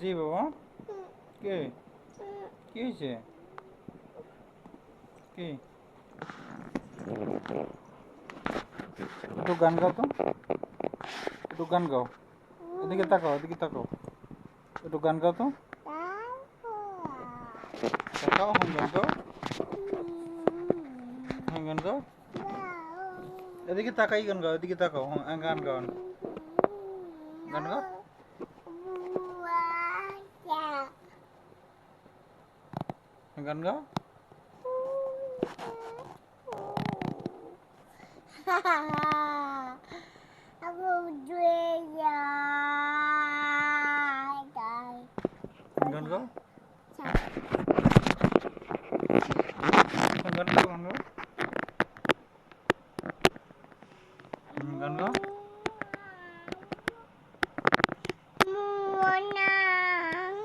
জি, বাবা। কে? কি হয়েছে? কি? একটু গান গাও তো। একটু গান গাও। এদিকে তাকাও এদিকে তাকাও। একটু গান গাও তো। তাকাও হ্যাঁ গান গাও। হ্যাঁ গান গাও। এদিকে তাকাই, গান গাও, এদিকে তাকাও। হ্যাঁ গান গাও। গান গাও। হ্যাঁ, গান গাও Aku jual গান গাও হ্যাঁ, গান গাও গান গাও হুম, গান গাও Muanang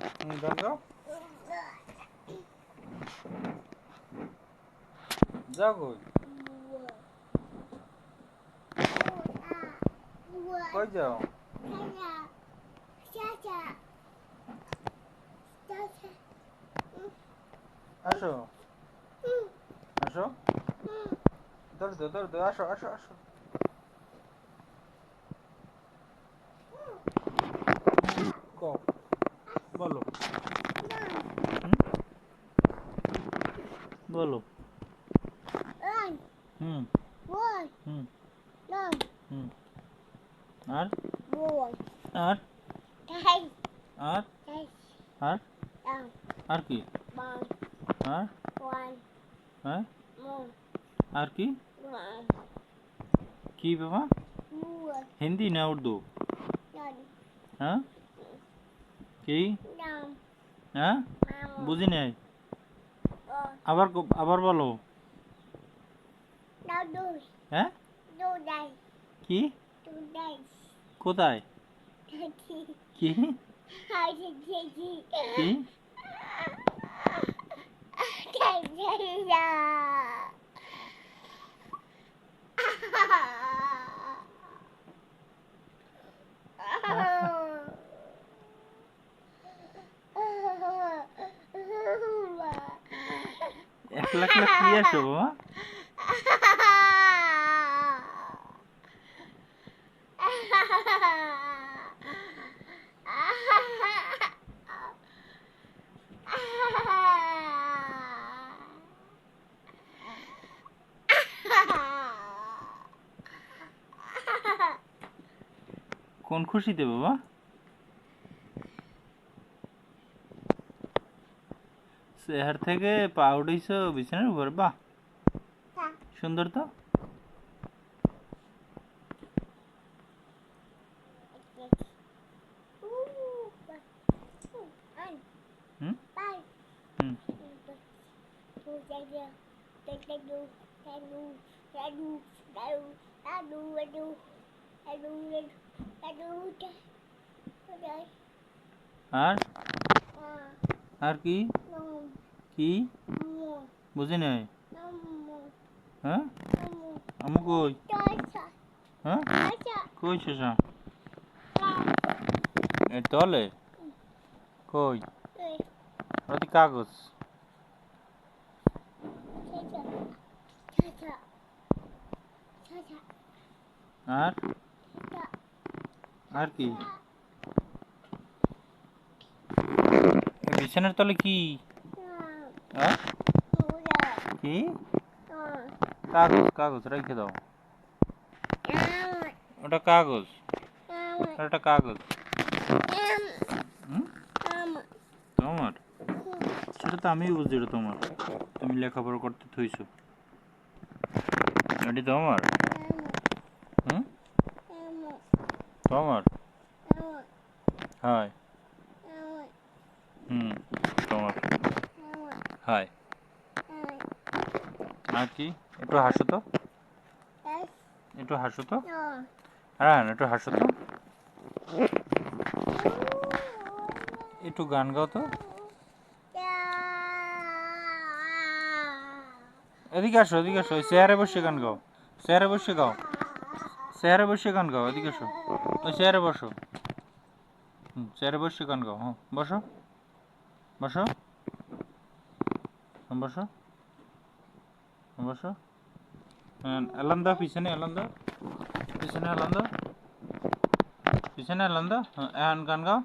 Muanang গান গাও যাও কই কই যাও আসো আসো ধর দে ধর দে আসো আসো আসো কও বলো হুম? বলো। হুম। হুম। হুম। আর? আর? আর? আর? আর কি? আর? হ্যাঁ? আর কি? কি বাবা? হিন্দি না উর্দু? হ্যাঁ? কি? হ্যাঁ? বুঝি নাই। আবার আবার বলো। হ্যাঁ? কি? কোথায়? কি? কি? একলা একলা কি আসো বাবা কোন খুশিতে বাবা শহর থেকে পা উঠেছ বিছানার উপর বাহ সুন্দর তো হুম হুম আর আর কি কি? বুঝি নাই হ্যাঁ? আমু কই? হ্যাঁ? কই শশা? এ তলে? কই? ওটি কাগজ। আর? আর কি? বিছানার তলে কি? হ্যাঁ? কি? কাগজ কাগজ, রেখে দাও। ওটা কাগজ। ওটা কাগজ। তোমার? সেটা তো আমিই বুঝছি এটা তোমার। তুমি লেখাপড়া করতে থইছো। এটি তোমার? হুম? তোমার? হাই হুম তোমার হাই আর কি? একটু হাসো তো। একটু হাসো তো। হ্যাঁ একটু হাসো তো। একটু গান গাও তো। এদিকে আসো এদিকে আসো চেয়ারে বসে গান গাও। চেয়ারে বসে গাও। চেয়ারে বসে গান গাও এদিকে আসো। ওই চেয়ারে বসো। চেয়ারে বসে গান গাও হ্যাঁ বসো। বসো। বসো। বসো। এলান দাও পিছনে এলান দাও পিছনে এলান দাও পিছনে এলান হ্যাঁ, এখন গান গাও।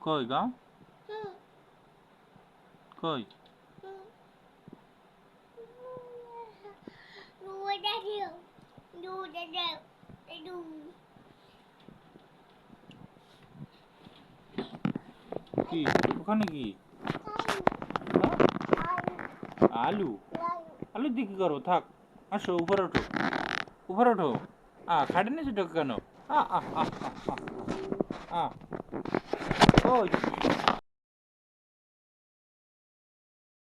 কই গাও? কই? Điều Đuôi ra কি? ওখানে কি? হ্যাঁ? আলু? আলু। দিয়ে কি করব? থাক আসো উপরে ওঠো। উপরে ওঠো। আ খাটে নিয়েছো কেন? আ আ আ আ, আ আ। ওই